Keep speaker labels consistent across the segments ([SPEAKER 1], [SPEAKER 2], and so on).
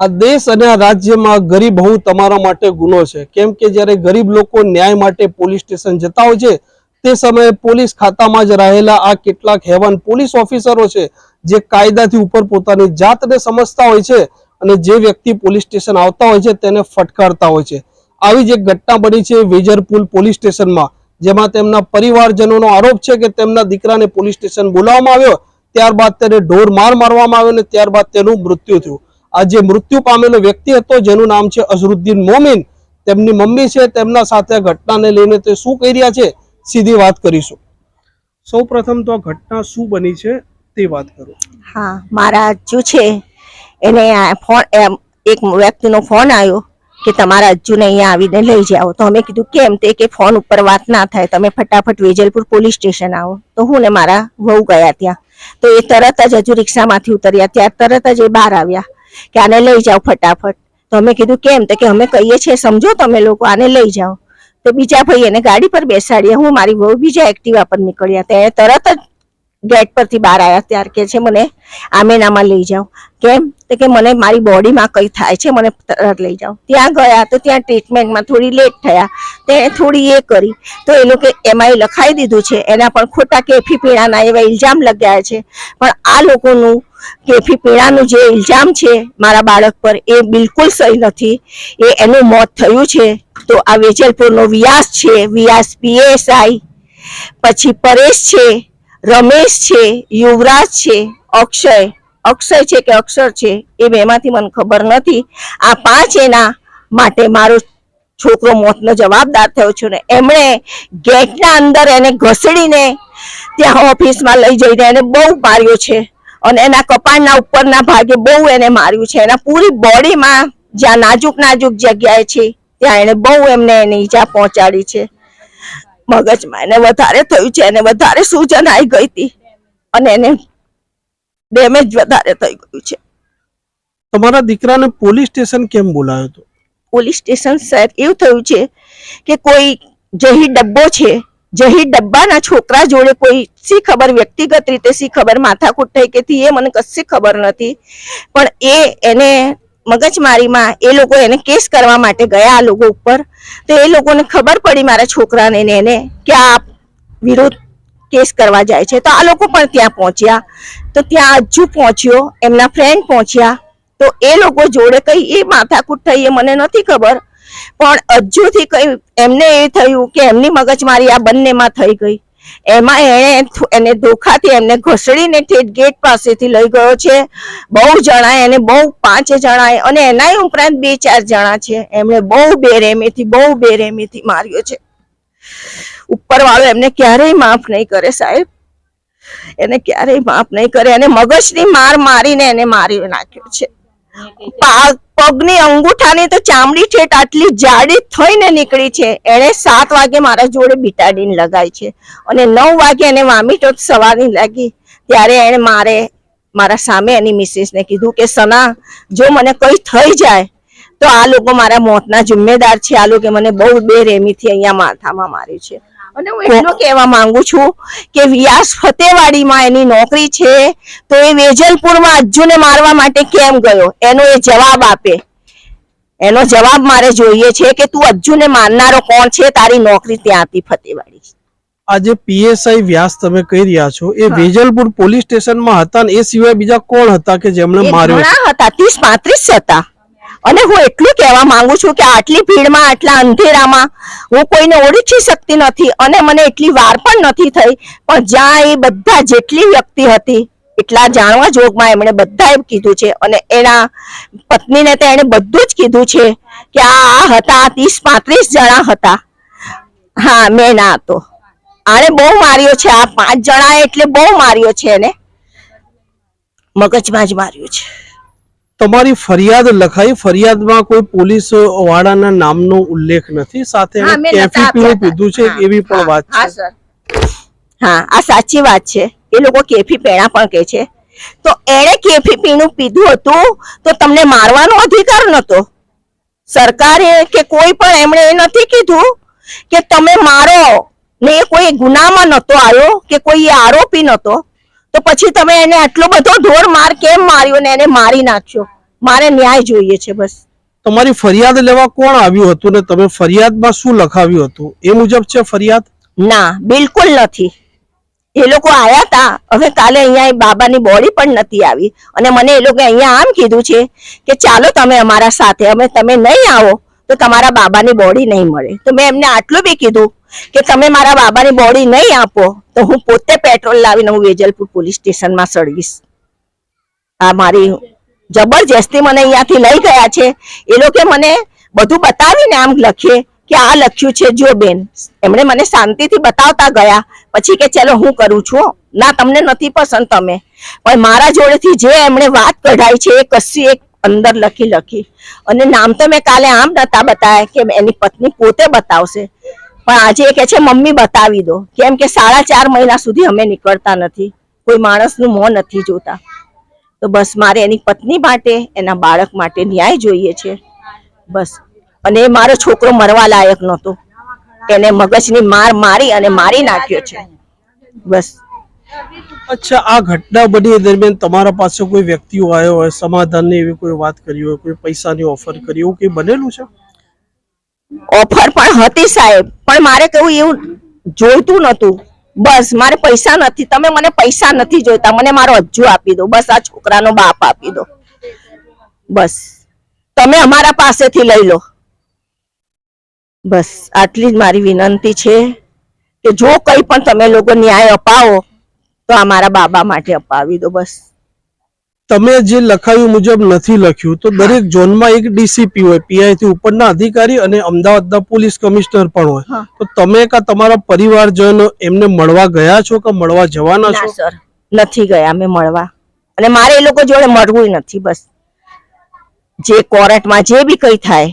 [SPEAKER 1] આ દેશ અને આ રાજ્યમાં ગરીબ હોવું તમારા માટે ગુનો છે. કેમ કે જ્યારે ગરીબ લોકો ન્યાય માટે પોલીસ સ્ટેશન જતા હોય છે, તે સમયે પોલીસ ખાતામાં જ રહેલા આ કેટલાક હેવાન પોલીસ ઓફિસરો છે, જે કાયદાથી ઉપર પોતાની જાતને સમજતા હોય છે અને જે વ્યક્તિ પોલીસ સ્ટેશન આવતા હોય છે, તેને ફટકારતા હોય છે. આવી જ એક ઘટના બની છે વેજરપુલ પોલીસ સ્ટેશનમાં, જેમાં તેમના પરિવારજનોનો આરોપ છે કે તેમના દીકરાને પોલીસ સ્ટેશન બોલાવવામાં આવ્યો, ત્યારબાદ તેને ઢોર માર મારવામાં આવ્યો અને ત્યારબાદ તેનું મૃત્યુ થયું. આ જે મૃત્યુ પામેલો વ્યક્તિ હતો જેનું નામ છે અઝરુદ્દીન મોમિન તેમની મમ્મી છે તેમના સાથે આ ઘટનાને લઈને તે શું કહી રહ્યા છે સીધી વાત કરીશું. સૌ પ્રથમ તો આ ઘટના શું બની છે તે વાત કરો.
[SPEAKER 2] હા મારા અજ્જુ છે એને ફોન એમ એક વ્યક્તિનો ફોન આવ્યો કે તમારા અજ્જુને અહીંયા આવીને લઈ જાઓ. તો અમે કીધું કેમ તે કે ફોન ઉપર વાત ના થાય તમે ફટાફટ વેજલપુર પોલીસ સ્ટેશન આવો. તો હું ને મારા વહુ ગયા ત્યાં. તો એ તરત જ હજુ રિક્ષામાંથી ઉતર્યા. ત્યાં તરત જ એ બહાર આવ્યા. કે આને લઈ જાઓ ફટાફટ. તો અમે કીધું, કેમ? તો કે અમે કહીએ છીએ, સમજો તમે લોકો, આને લઈ જાઓ. તો બીજા ભાઈ એને ગાડી પર બેસાડ્યા. હું મારી બહુ બીજા એક્ટિવા પર નીકળ્યા. ત્યાં તરત જ ગેટ પરથી બહાર આવ્યા, ત્યારે કે છે, મને આમેનામાં લઈ જાઓ. કેમ? તો કે, મને મારી બોડીમાં કંઈ થાય છે, મને તરત લઈ જાઓ. ત્યાં ગયા તો ત્યાં ટ્રીટમેન્ટમાં થોડી લેટ થયા. તેણે થોડી એ કરી. તો એ લોકો એમાં એ લખાઈ દીધું છે, એના પણ ખોટા કેફી પીણાના એવા ઇલ્જામ લગાયા છે. પણ આ લોકોનું કેફી પીણાનું જે ઇલ્જામ છે મારા બાળક પર એ બિલકુલ સહી નથી. એ એનું મોત થયું છે. તો આ વેજલપુરનો વ્યાસ છે, વ્યાસ પીએસઆઈ. પછી પરેશ છે, રમેશ છે, યુવરાજ છે, અક્ષય. અક્ષય છે કે અક્ષર છે એ બેમાંથી મને ખબર નથી. આ પાંચ એના માટે મારો છોકરો મોતનો જવાબદાર થયો છે ને એમણે ગેટના અંદર એને ઘસડીને ત્યાં ઓફિસમાં લઈ જઈને એને બહુ માર્યો છે. અને એના કપાળના ઉપરના ભાગે બહુ એને માર્યું છે. એના પૂરી બોડીમાં જ્યાં નાજુક નાજુક જગ્યાએ છે ત્યાં એને બહુ એમને એની ઈજા પહોંચાડી છે. મગજમાં એને વધારે થયું છે એને વધારે સૂજન આવી ગઈ હતી અને એને ડેમેજ વધારે થઈ ગયું છે.
[SPEAKER 1] તમારા દીકરાને પોલીસ સ્ટેશન કેમ બોલાયો હતો?
[SPEAKER 2] પોલીસ સ્ટેશન સાહેબ એવું થયું છે કે કોઈ જહી ડબ્બો છે જહી ડબ્બાના છોકરા જોડે કોઈ શી ખબર વ્યક્તિગત રીતે શી ખબર માથાકૂટ થઈ કે એ મને કશી ખબર નથી. પણ એ એને મગજમારીમાં એ લોકો એને કેસ કરવા માટે ગયા આ લોકો ઉપર. તો એ લોકોને ખબર પડી મારા છોકરાને એને કે આ વિરોધ કેસ કરવા જાય છે. તો આ લોકો પણ ત્યાં પહોંચ્યા. તો ત્યાં અજ્જુ પહોંચ્યો, એમના ફ્રેન્ડ પહોંચ્યા. તો એ લોકો જોડે કઈ એ માથાકૂટ થઈ એ મને નથી ખબર. પણ અજ્જુથી કઈ એમને એ થયું કે એમની મગજમારી આ બંનેમાં થઈ ગઈ. એમાં એણે એને ધોખાથી એમને ઘસડીને ઠેઠ ગેટ પાસેથી લઈ ગયો છે. બહુ જણાય એને બહુ, પાંચે જણાય અને એનાય ઉપરાંત બે, ચાર જણા છે. એમણે બહુ બેરેમીથી બહુ બેરેમીથી માર્યો છે. ઉપરવાળો એમને ક્યારેય માફ નહીં કરે સાહેબ. એને ક્યારેય માફ નહીં કરે. અને મગજની માર મારીને એને મારી નાખ્યો છે. પગની અંગૂઠાની તો ચામડી છે આટલી જાડી થઈને નીકળી છે. એણે સાત વાગે મારા જોડે બીટાડીને લગાઈ છે. અને નવ વાગે એને વામીટો સવારની લાગી. ત્યારે એણે મારે, મારા સામે એની મિસિસને કીધું કે, સના, જો મને કઈ થઈ જાય, તો આ લોકો મારા મોતના જિમ્મેદાર છે. આ લોકો મને બહુ બે રેમીથી અહીંયા માથામાં માર્યું છે. અને હું એટલું કહેવા માંગુ છું કે વ્યાસ ફતેવાડીમાં એની નોકરી છે તો એ વેજલપુરમાં અજ્જુને મારવા માટે કેમ ગયો? એનો એ જવાબ આપે. એનો જવાબ મારે જોઈએ છે કે તું અજ્જુને મારનારો કોણ છે? તારી નોકરી ત્યાં હતી ફતેવાડી.
[SPEAKER 1] આજે પીએસઆઈ વ્યાસ તમે કહી રહ્યા છો. એ વેજલપુર પોલીસ સ્ટેશનમાં હતા ને એ સિવાય બીજા કોણ હતા કે જેમણે માર્યો?
[SPEAKER 2] હતા. ત્રીસ પાંત્રીસ હતા. અને હું એટલું કહેવા માંગુ છું કે આટલી ભીડમાં, આટલા અંધેરામાં હું કોઈને ઓળખી શકતી નથી અને મને એટલી વાર પણ નથી થઈ. પણ જ્યાં એ બધા જેટલી વ્યક્તિ હતી, એટલા જાણવા જોગમાં એમણે બધાએ કીધું છે. અને એના પત્નીને તો એણે બધું જ કીધું છે કે આ આ હતા, ત્રીસ, પાંત્રીસ જણા હતા. હા મેં ના હતો. આણે બહુ માર્યો છે. આ પાંચ જણા એટલે બહુ માર્યો છે એને. મગજમાં જ માર્યું છે.
[SPEAKER 1] તમારી ફરિયાદ લખાઈ. ફરિયાદમાં કોઈ પોલીસ વાળાના નામનો ઉલ્લેખ નથી. સાથે
[SPEAKER 2] હા,
[SPEAKER 1] એણે કેફી પીણું પીધું છે એવી પણ વાત છે.
[SPEAKER 2] હા આ સાચી વાત છે. એ લોકો કેફી પેણા પણ કહે છે. તો એણે કેફી પીણું પીધું હતું તો તમને મારવાનો અધિકાર નતો સરકારે કે કોઈ પણ એમણે એ નથી કીધું કે તમે મારો ને એ કોઈ ગુનામાં નતો આવ્યો કે કોઈ આરોપી નતો તો પછી તમે એને આટલો બધો ઢોર માર કેમ માર્યો ને એને મારી નાખ્યો? મારે ન્યાય જોઈએ છે બસ.
[SPEAKER 1] તમારી ફરિયાદ લેવા કોણ આવ્યું હતું ને તમે ફરિયાદમાં શું લખાવ્યું હતું? એ મુજબ છે ફરિયાદ?
[SPEAKER 2] ના બિલકુલ નથી. એ લોકો આયા તા. હવે કાલે અહીંયા એ બાબાની બોડી પણ નથી આવી. અને મને એ લોકો અહીંયા આમ કીધું છે કે ચાલો તમે અમારા સાથે અમે તમે નહીં આવો તો તમારા બાબાની બોડી નહીં મળે. તો મેં એમને આટલું બી કીધું કે તમે મારા બાબાની બોડી નહીં આપો, તો હું પોતે પેટ્રોલ લાવીને હું વેજલપુર પોલીસ સ્ટેશનમાં સળગીશ આ મારી જબરજસ્તી મને અહીંયાથી લઈ ગયા છે. એ લોકો મને બધું બતાવીને આમ લખીએ કે આ લખ્યું છે જો બેન. એમણે મને શાંતિથી બતાવતા ગયા. પછી કે ચલો હું કરું છું ના, તમને નથી પસંદ તમે. પણ મારા જોડેથી જે એમણે વાત કઢાઈ છે એ કશી એક અંદર લખી લખી. અને નામ તો મેં કાલે આમ નતા બતાવ્યા કે એની પત્ની પોતે બતાવશે. પણ આજે એ કે છે, મમ્મી, બતાવી દો. કેમ કે સાડા ચાર મહિના સુધી અમે નીકળતા નથી. કોઈ માણસનું મોં નથી જોતા. તો બસ મારે એની પત્ની માટે, એના બાળક માટે ન્યાય જોઈએ છે. બસ. અને એ મારો છોકરો મરવા લાયક નહોતો. એને મગજની માર મારી અને મારી નાખ્યો છે. બસ.
[SPEAKER 1] અચ્છા, આ ઘટના બની દરમિયાન તમારા પાસે કોઈ વ્યક્તિઓ આવ્યો હોય, સમાધાનની એવી કોઈ વાત કરી હોય, કોઈ પૈસાની ઓફર કરી એવું કંઈ બનેલું છે?
[SPEAKER 2] ઓફર પણ હતી સાહેબ. પણ મારે કેવું એવું જોઈતું નતું બસ, મારે પૈસા નથી. તમે મને પૈસા નથી જોઈતા. મને મારો અજ્જુ આપી દો. બસ, આ છોકરાનો બાપ આપી દો. બસ. તમે અમારા પાસેથી લઈ લો. બસ, આટલી જ મારી વિનંતી છે કે જો કંઈ પણ તમે લોકો ન્યાય અપાવો, તો આ મારા બાબા માટે અપાવી દો. બસ.
[SPEAKER 1] તમે જે લખાયું મુજબ નથી લખ્યું તો દરેક ઝોનમાં એક ડીસીપી હોય પીઆઈ થી ઉપરના અધિકારી અને અમદાવાદના પોલીસ કમિશનર પણ હોય. તો તમે કા તમારા પરિવારજન એમને મળવા ગયા છો કે મળવા જવાના છો?
[SPEAKER 2] સર. નથી ગયા અમે મળવા. અને મારે એ લોકો જોડે મળવું નથી બસ. જે કોર્ટમાં જે બી કઈ થાય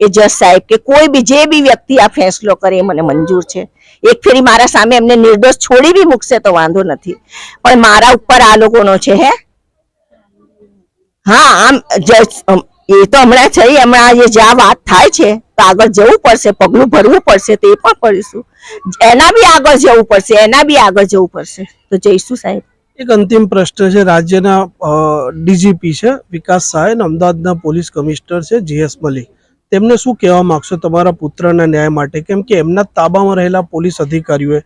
[SPEAKER 2] એ જજ સાહેબ કે કોઈ બી જે બી વ્યક્તિ આ ફેંસલો કરે એ મને મંજૂર છે. એક ફેરી મારા સામે એમને નિર્દોષ છોડી બી મૂકશે તો વાંધો નથી. પણ મારા ઉપર આ લોકોનો છે હે? હા, આમ એ તો હમણાં છે હમણાં જે જ્યાં વાત થાય છે, તો આગળ જવું પડશે, પગલું ભરવું પડશે, તે પણ કરીશું. એના બી આગળ જવું પડશે, એના બી આગળ જવું પડશે. તો જઈશું સાહેબ.
[SPEAKER 1] એક અંતિમ પ્રશ્ન છે, રાજ્યના ડીજીપી છે, વિકાસ સહાય અને અમદાવાદના પોલીસ કમિશનર છે, જીએસ મલિક. તેમને શું કહેવા માંગશો તમારા પુત્રના ન્યાય માટે? કેમ કે એમના તાબામાં રહેલા પોલીસ અધિકારીઓએ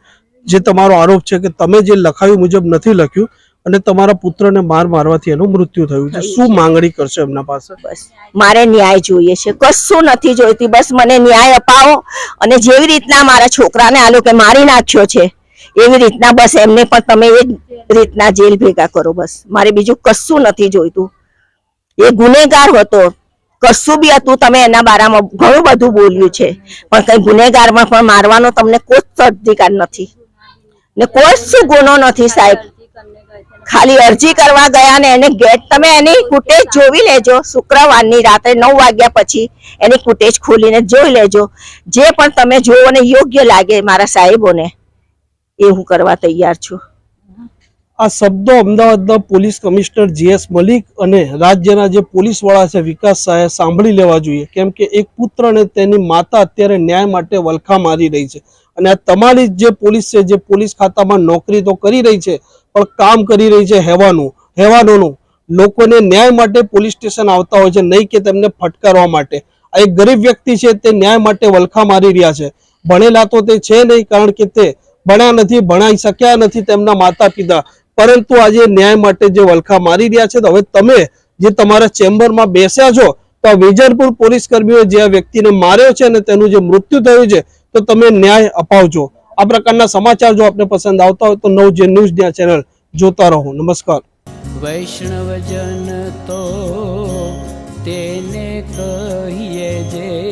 [SPEAKER 1] જે તમારો આરોપ છે કે તમે જે લખાયું મુજબ નથી લખ્યું અને તમારા પુત્રને માર મારવાથી એનું મૃત્યુ થયું છે. શું માંગણી કરશો એમના પાસે?
[SPEAKER 2] બસ. મારે ન્યાય જોઈએ છે. કશું નથી જોઈતી. બસ મને ન્યાય અપાવો અને જેવી રીતના મારા છોકરાને આ લોકો મારી નાખ્યો છે એવી રીતના બસ એમને પણ તમે એ રીતના જેલ ભેગા કરો બસ. મારે બીજું કશું નથી જોઈતું. એ ગુનેગાર હતો. કશું બી હતું તમે એના બારામાં ઘણું બધું બોલ્યું છે. પણ કઈ ગુનેગારમાં પણ મારવાનો તમને કોઈ જ અધિકાર નથી. ને કોઈ શું ગુનો નથી સાહેબ. ખાલી અરજી કરવા ગયા ને એને ગેટ તમે એની ફૂટેજ જોવી લેજો. શુક્રવારની રાત્રે નવ વાગ્યા પછી એની ફૂટેજ ખોલીને જોઈ લેજો. જે પણ તમે જોવો ને યોગ્ય લાગે મારા સાહેબોને, એ હું કરવા તૈયાર છું.
[SPEAKER 1] આ શબ્દો અમદાવાદના પોલીસ કમિશનર જીએસ મલિક અને રાજ્યના જે પોલીસ વડા છે વિકાસ સહાય સાંભળી લેવા જોઈએ. કેમ કે એક પુત્ર અને તેની માતા અત્યારે ન્યાય માટે વલખા મારી રહી છે. અને આ તમારી જે પોલીસ છે, જે પોલીસ ખાતામાં નોકરી તો કરી રહી છે પણ કામ કરી રહી છે હેવાનું, હેવાનોનું. લોકોને ન્યાય માટે પોલીસ સ્ટેશન આવતા હોય છે, નહીં કે તેમને ફટકારવા માટે. આ એક ગરીબ વ્યક્તિ છે, તે ન્યાય માટે વલખા મારી રહ્યા છે. ભણેલા તો તે છે નહીં, કારણ કે તે ભણ્યા નથી, ભણાઈ શક્યા નથી તેમના માતા પિતા પરંતુ આજે ન્યાય માટે જે વલખા મારી રહ્યા છે, તો હવે તમે જે તમારા ચેમ્બરમાં બેસ્યા છો, તો આ વિજયપુર પોલીસ કર્મીઓ જે આ વ્યક્તિને માર્યો છે અને તેનું જે મૃત્યુ થયું છે, તો તમે ન્યાય અપાવજો. આ પ્રકારના સમાચાર જો આપને પસંદ આવતા હોય તો નવ જે ન્યૂઝ ચેનલ જોતા રહો. નમસ્કાર.
[SPEAKER 3] વૈષ્ણવજન તો તેને કહીએ જે